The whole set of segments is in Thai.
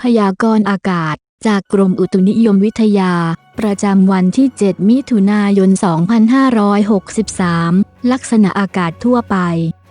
พยากรณ์อากาศ จากกรมอุตุนิยมวิทยา ประจำวันที่ 7 มิถุนายน 2563 ลักษณะอากาศทั่วไป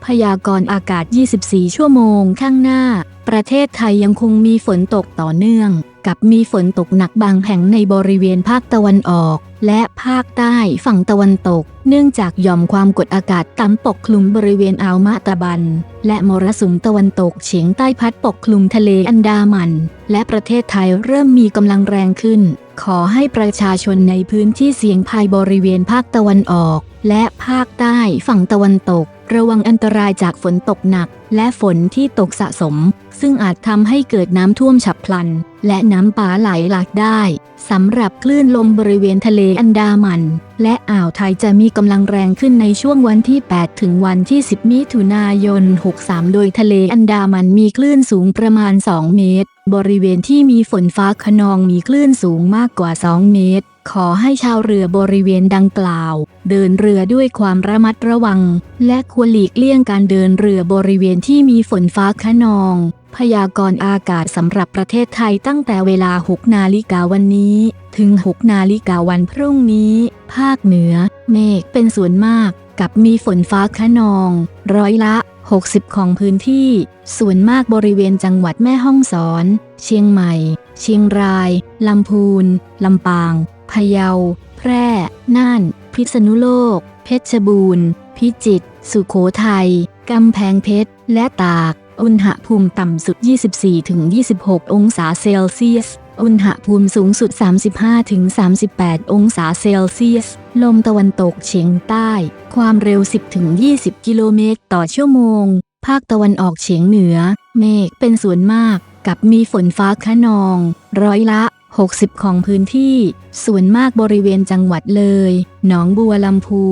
พยากรณ์อากาศ 24 ชั่วโมงข้างหน้า ประเทศไทยยังคงมีฝนตกต่อเนื่อง กับมีฝนตกหนักบางแห่งในบริเวณภาคตะวันออก และภาคใต้ฝั่งตะวันตก เนื่องจากหย่อมความกดอากาศต่ำปกคลุมบริเวณอ่าวมะตะบัน และมรสุมตะวันตกเฉียงใต้พัดปกคลุมทะเลอันดามัน และประเทศไทยเริ่มมีกำลังแรงขึ้น ขอให้ประชาชนในพื้นที่เสี่ยงภัยบริเวณภาคตะวันออก และภาคใต้ฝั่งตะวันตก ระวังอันตรายจากฝนตกหนัก และฝนที่ตกสะสม ซึ่งอาจทำให้เกิดน้ำท่วมฉับพลันและน้ำป่าไหลหลากได้สำหรับคลื่นลมบริเวณทะเลอันดามัน และอ่าวไทยจะมีกำลังแรงขึ้นในช่วงวันที่ 8 ถึงวันที่ 10 มิถุนายน 63 โดยทะเลอันดามันมีคลื่นสูงประมาณ 2 เมตร บริเวณที่มีฝนฟ้าขนองมีคลื่นสูงมากกว่า 2 เมตร ขอให้ชาวเรือบริเวณดังกล่าว เดินเรือด้วยความระมัดระวัง และควรหลีกเลี่ยงการเดินเรือบริเวณที่มีฝนฟ้าขนองพยากรณ์อากาศสำหรับประเทศไทยตั้งแต่เวลา 6 นาฬิกาวันนี้ ถึง 6 นาฬิกาวันพรุ่งนี้ ภาคเหนือ เมฆเป็นส่วนมาก กับมีฝนฟ้าขนอง ร้อยละ 60 ของพื้นที่ ส่วนมากบริเวณจังหวัดแม่ฮ่องสอน เชียงใหม่ เชียงราย ลำพูน ลำปาง พะเยา แพร่ น่าน พิษณุโลก เพชรบูรณ์ พิจิตร สุโขทัย กำแพงเพชร และตาก อุณหภูมิต่ำสุด 24-26 องศาเซลเซียส อุณหภูมิสูงสุด 35-38 องศาเซลเซียส ลมตะวันตกเฉียงใต้ ความเร็ว 10-20 กิโลเมตรต่อชั่วโมง ภาคตะวันออกเฉียงเหนือ เมฆเป็นส่วนมาก กับมีฝนฟ้าคะนอง ร้อยละ 60 ของพื้นที่ ส่วนมากบริเวณจังหวัดเลย หนองบัวลำพู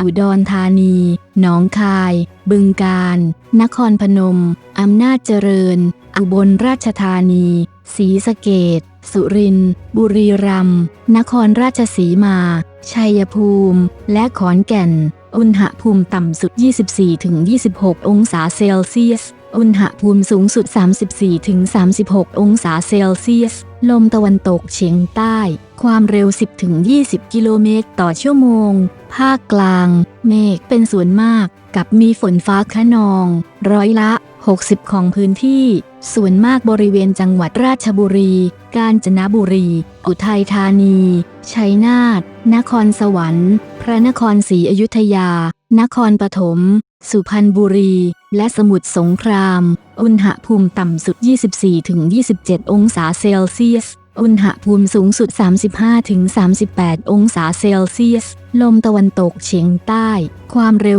อุดรธานี หนองคาย บึงกาฬนครพนม อำนาจเจริญ อุบลราชธานีศรีสะเกดสุรินทร์บุรีรัมย์ นครราชสีมา ชัยภูมิ และขอนแก่น อุณหภูมิต่ำสุด 24-26 องศาเซลเซียส อุณหภูมิสูงสุด 34-36 องศาเซลเซียส ลมตะวันตกเฉียงใต้ ความเร็ว 10-20 กิโลเมตรต่อชั่วโมง ภาคกลาง เมฆเป็นส่วนมาก กับมีฝนฟ้าคะนอง ร้อยละ 60 ของพื้นที่ ส่วนมากบริเวณจังหวัดราชบุรี กาญจนบุรี อุทัยธานี ชัยนาท นครสวรรค์ พระนครศรีอยุธยา นครปฐม สุพรรณบุรี และสมุทรสงคราม อุณหภูมิต่ำสุด 24-27 องศาเซลเซียส อุณหภูมิสูงสุด 35-38 องศาเซลเซียส ลมตะวันตกเฉียงใต้ ความเร็ว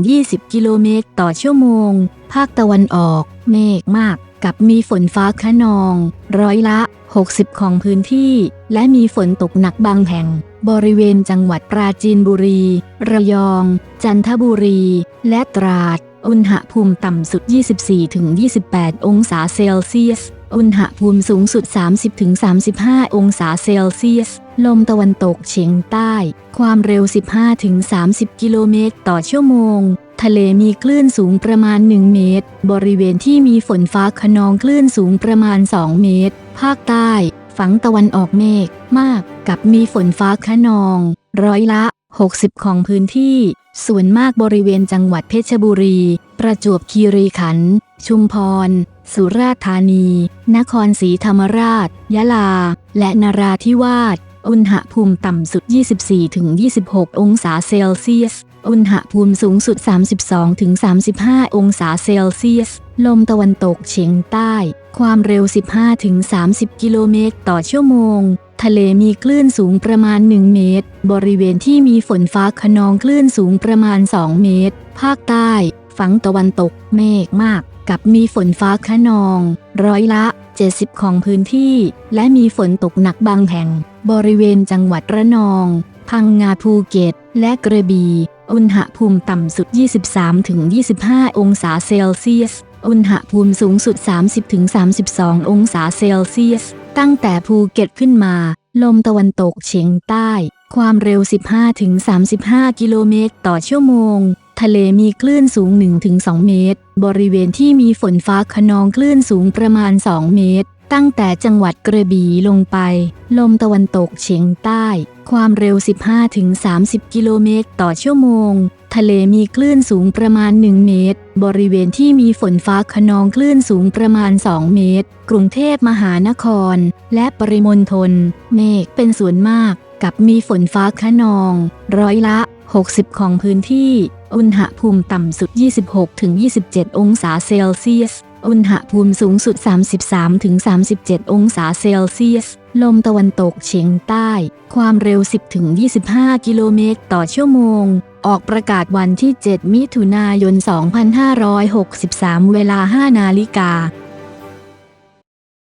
10-20 กิโลเมตรต่อชั่วโมง ภาคตะวันออก เมฆมาก กับมีฝนฟ้าคะนอง ร้อยละ 60 ของพื้นที่ และมีฝนตกหนักบางแห่ง บริเวณจังหวัดปราจีนบุรี ระยอง จันทบุรี และตราด อุณหภูมิต่ำสุด 24-28 องศาเซลเซียส อุณหภูมิสูงสุด 30-35 องศาเซลเซียส ลมตะวันตกเฉียงใต้ ความเร็ว 15-30 กิโลเมตรต่อชั่วโมงทะเลมีคลื่นสูงประมาณ 1 เมตร บริเวณที่มีฝนฟ้าขนองคลื่นสูงประมาณ 2 เมตร ภาคใต้ ฝั่งตะวันออกเมฆมาก กับมีฝนฟ้าคะนอง ร้อยละ 60 ของพื้นที่ ส่วนมากบริเวณจังหวัดเพชรบุรี ประจวบคีรีขันธ์ ชุมพร สุราษฎร์ธานี นครศรีธรรมราช ยะลา และนราธิวาส อุณหภูมิต่ำสุด 24-26 องศาเซลเซียส อุณหภูมิสูงสุด 32-35 องศาเซลเซียส ลมตะวันตกเฉียงใต้ ความเร็ว 15-30 กิโลเมตรต่อชั่วโมง ทะเลมีคลื่นสูงประมาณ 1 เมตร บริเวณที่มีฝนฟ้าขนองคลื่นสูงประมาณ 2 เมตร ภาคใต้ ฝั่งตะวันตก เมฆมาก กับมีฝนฟ้าคะนอง ร้อยละ 70 ของพื้นที่ และมีฝนตกหนักบางแห่ง บริเวณจังหวัดระนอง พังงาภูเก็ต และกระบี่ อุณหภูมิต่ำสุด 23-25 องศาเซลเซียส อุณหภูมิสูงสุด 30-32 องศาเซลเซียส ตั้งแต่ภูเก็ตขึ้นมา ลมตะวันตกเฉียงใต้ ความเร็ว 15-35 กิโลเมตรต่อชั่วโมง ทะเลมีคลื่นสูง 1-2 เมตร บริเวณที่มีฝนฟ้าขนองคลื่นสูงประมาณ 2 เมตร ตั้งแต่จังหวัดกระบี่ลงไป ลมตะวันตกเฉียงใต้ ความเร็ว 15-30 กิโลเมตรต่อชั่วโมง ทะเลมีคลื่นสูงประมาณ 1 เมตร บริเวณที่มีฝนฟ้าขนองคลื่นสูงประมาณ 2 เมตร กรุงเทพมหานคร และปริมณฑล เมฆเป็นส่วนมาก กับมีฝนฟ้าขนอง ร้อยละ 60 ของพื้นที่ อุณหภูมิต่ำสุด 26-27 องศาเซลเซียส อุณหภูมิสูงสุด 33-37 องศาเซลเซียส ลมตะวันตกเฉียงใต้ ความเร็ว 10-25 กิโลเมตรต่อชั่วโมง ออกประกาศวันที่ 7 มิถุนายน 2563 เวลา 5 นาฬิกา